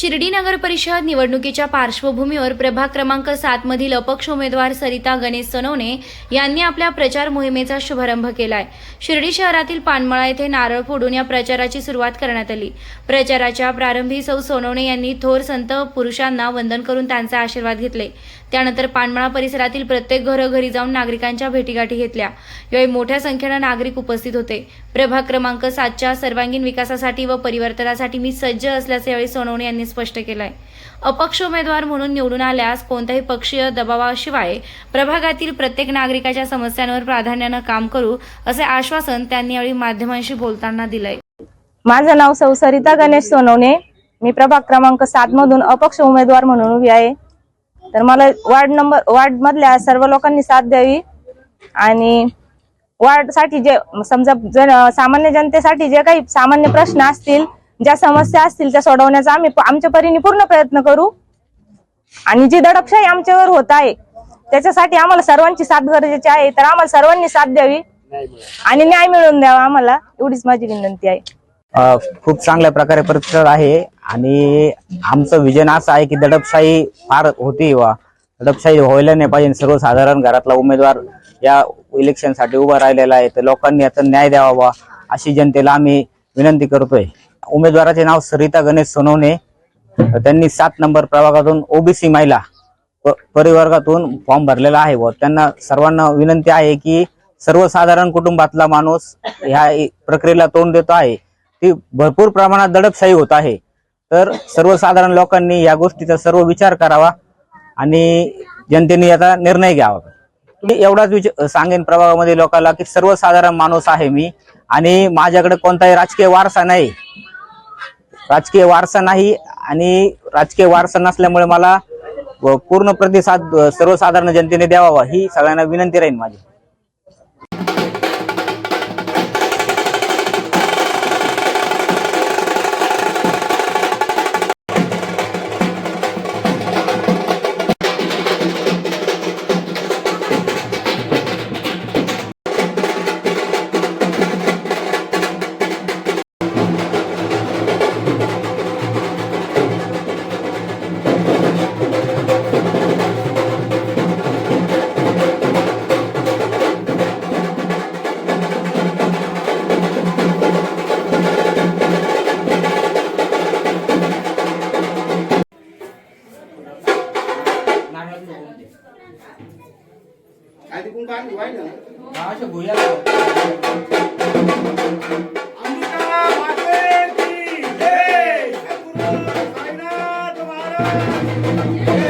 शिर्डी नगर परिषद निवडणुकीच्या पार्श्वभूमीवर प्रभाग क्रमांक सात मधील अपक्ष उमेदवार सरिता गणेश सोनवणे यांनी आपल्या प्रचार मोहिमेचा शुभारंभ केलाय. शिर्डी शहरातील पानमळा येथे नारळ फोडून या प्रचाराची सुरुवात करण्यात आली. प्रचाराच्या प्रारंभी सौ सोनवणे यांनी थोर संत पुरुषांना वंदन करून त्यांचे आशीर्वाद घेतले. त्यानंतर पानमळा परिसरातील प्रत्येक घरोघरी जाऊन नागरिकांच्या भेटीगाठी घेतल्या. यावेळी मोठ्या संख्येनं नागरिक उपस्थित होते. प्रभाग क्रमांक सातच्या सर्वांगीण विकासासाठी व परिवर्तनासाठी मी सज्ज असल्याचे यावेळी सोनवणे यांनी स्पष्ट केलंय. अपक्ष उमेदवार म्हणून निवडून आल्यास कोणत्याही पक्षीय दबावाशिवाय प्रभागातील प्रत्येक नागरिकाच्या समस्यांवर प्राधान्यानं काम करू असे आश्वासन त्यांनी यावेळी माध्यमांशी बोलताना दिलंय. माझं नाव सौ सरिता गणेश सोनवणे. मी प्रभाग क्रमांक सात मधून अपक्ष उमेदवार म्हणून उभी आहे. तर मला वार्ड नंबर वार्ड मधल्या सर्व लोकांनी साथ द्यावी आणि वार्डसाठी जे समजा जन सामान्य जनतेसाठी जे काही सामान्य प्रश्न असतील ज्या समस्या असतील त्या सोडवण्याचा आम्ही आमच्या परीने पूर्ण प्रयत्न करू. आणि जी दडपशाही आमच्यावर होत आहे त्याच्यासाठी आम्हाला सर्वांची साथ गरजेची आहे. तर आम्हाला सर्वांनी साथ द्यावी आणि न्याय मिळवून द्यावा आम्हाला. एवढीच माझी विनंती आहे. खूप चांगल्या प्रकारे प्रतिसाद आहे आणि आमचं विजन असं आहे की दडपशाही फार होती वा. दडपशाही व्हायला नाही पाहिजे. सर्वसाधारण घरातला उमेदवार या इलेक्शनसाठी उभा राहिलेला आहे. तर लोकांनी याचा न्याय द्यावा अशी जनतेला आम्ही विनंती करतोय. उमेदवाराचे नाव सरिता गणेश सोनवणे. त्यांनी सात नंबर प्रभागातून ओबीसी महिला परिवर्गातून फॉर्म भरलेला आहे व त्यांना सर्वांना विनंती आहे की सर्वसाधारण कुटुंबातला माणूस ह्या प्रक्रियेला तोंड देतो आहे. ती भरपूर प्रमाणात दडपशाही होत आहे. तर सर्वसाधारण लोकांनी या गोष्टीचा सर्व विचार करावा आणि जनतेने याचा निर्णय घ्यावा. मी एवढाच विचार सांगेन प्रभागामध्ये लोकांना की सर्वसाधारण माणूस आहे मी आणि माझ्याकडे कोणताही राजकीय वारसा नाही. राजकीय वारसा नाही आणि राजकीय वारसा नसल्यामुळे मला व पूर्ण प्रतिसाद सर्वसाधारण जनतेने द्यावा ही सगळ्यांना विनंती राहील माझी. अंबिका माते की जय सद्गुरु साईनाथ महाराज की जय